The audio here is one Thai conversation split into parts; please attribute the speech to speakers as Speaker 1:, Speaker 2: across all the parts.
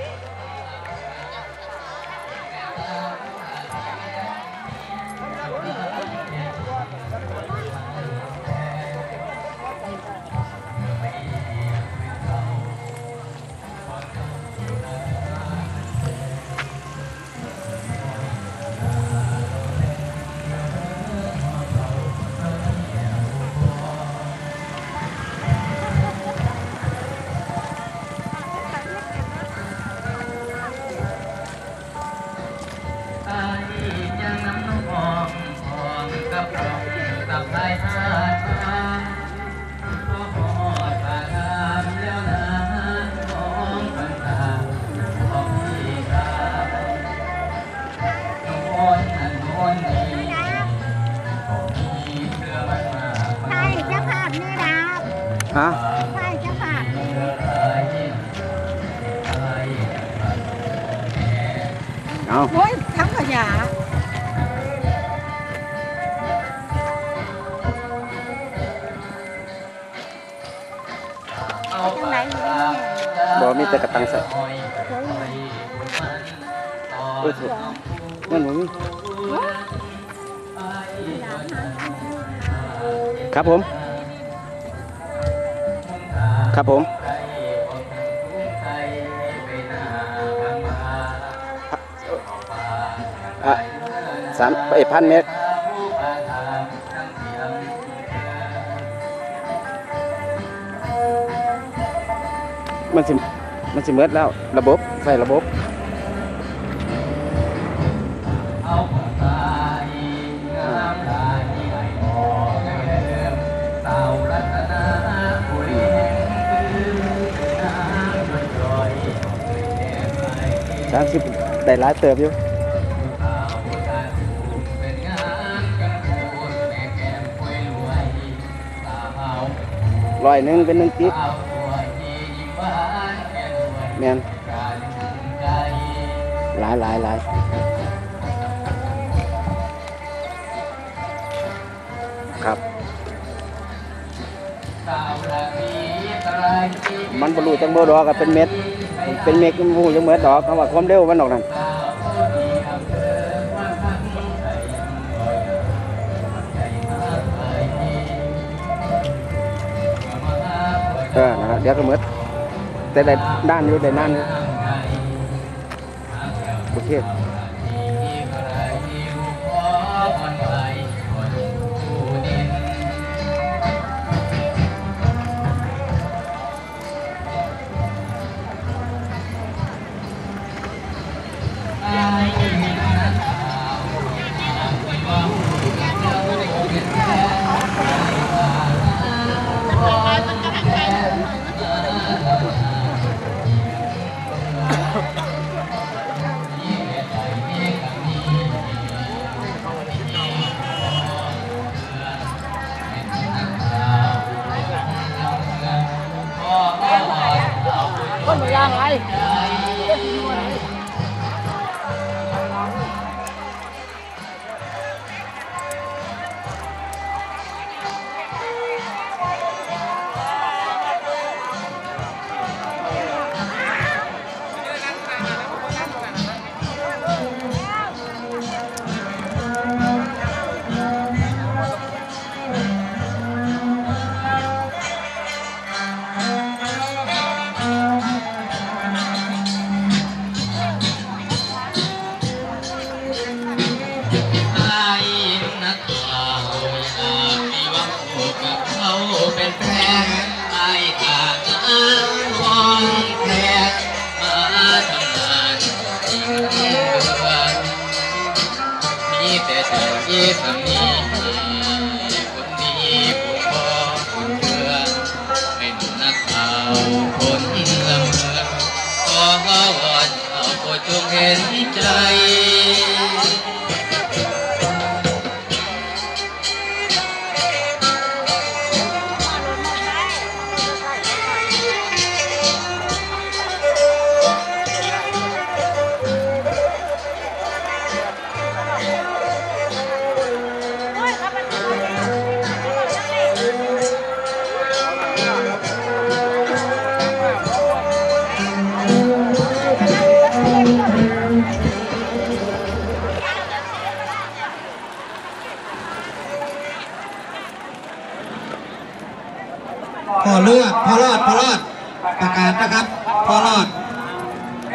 Speaker 1: Thank you. hả? Không muối thấm vào nhà. Bỏ mi tơ cả tăng sợ. Ôi trời. Ngon muối mi. ครับผม ครับผมอะสามเอ็ดพันเมตรมันสิมันสิเมิดแล้ว ระบบใส่ระบบ สามสิบได้หลายเติบอยู่ร้อยหนึ่งเป็นหนึ่งกิ๊บแมนหลายหลายหลายครับ มันบรรลุจังโบดอกกับเป็นเม็ด เป็นเมฆมูยังเหมือนดอกคำว่าความเร็วมันดอกนั่นเออนะเดี๋ยวก็เหมือนแต่ได้ด้านอยู่ได้ด้านอยู่โอเค
Speaker 2: right.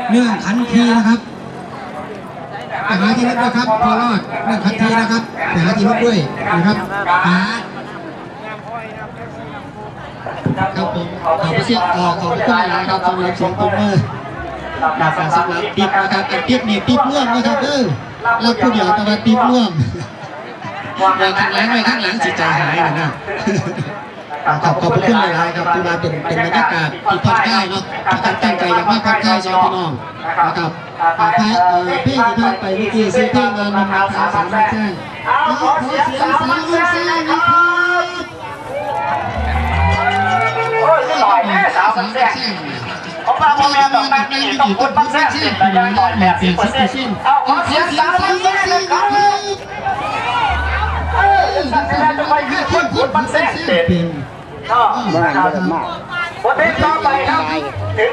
Speaker 2: เนื่องขัน
Speaker 3: ทีนะครับไปหาที่รถด้วยครับ พอรอดเนื่องขันทีนะครับไปหาที่รถด้วยนะครับหาครับผมขอบพระเสียงออกขอบพระคุณหลายครับสำหรับเสียงตบมือนะครับสำหรับติ๊บนะครับแต่ติ๊บนี่ติ๊บร่วมนะครับเออรับผู้เดียวแต่ว่าติ๊บร่วมไว้ข้างหลังไว้ข้างหลังจิตใจหายนะนะ ขอบขอบพระคุณหลายหลายครับที่มาเป็นเป็นบรรยากาศที่พักค่ายเนาะที่ท่านตั้งใจอยากมาพักค่ายชาวพี่น้องนะครับพระเพ่งที่ท่านไปเมื่อกี้ซื้อเพ่งมานำมาถามสามแจ้งขอเสียงสามแจ้งนะครับ
Speaker 4: โอ้ยหน่อยแม่สาวแจ้
Speaker 3: ง
Speaker 4: ของเราโมเมนต์แบบนี้ต้องพูดบ้างแท้สิบแต่ยังหน่อยแบบสิบเปอร์เซ็นต์เอาขอเสียงสามแจ้งนะครับเออจะไปยืดพูดพูดบ้างแท้สิ
Speaker 3: บ ท่
Speaker 4: อ
Speaker 1: บ้าน
Speaker 4: นะครับ
Speaker 1: มาก
Speaker 4: คนต่อไปครับถึง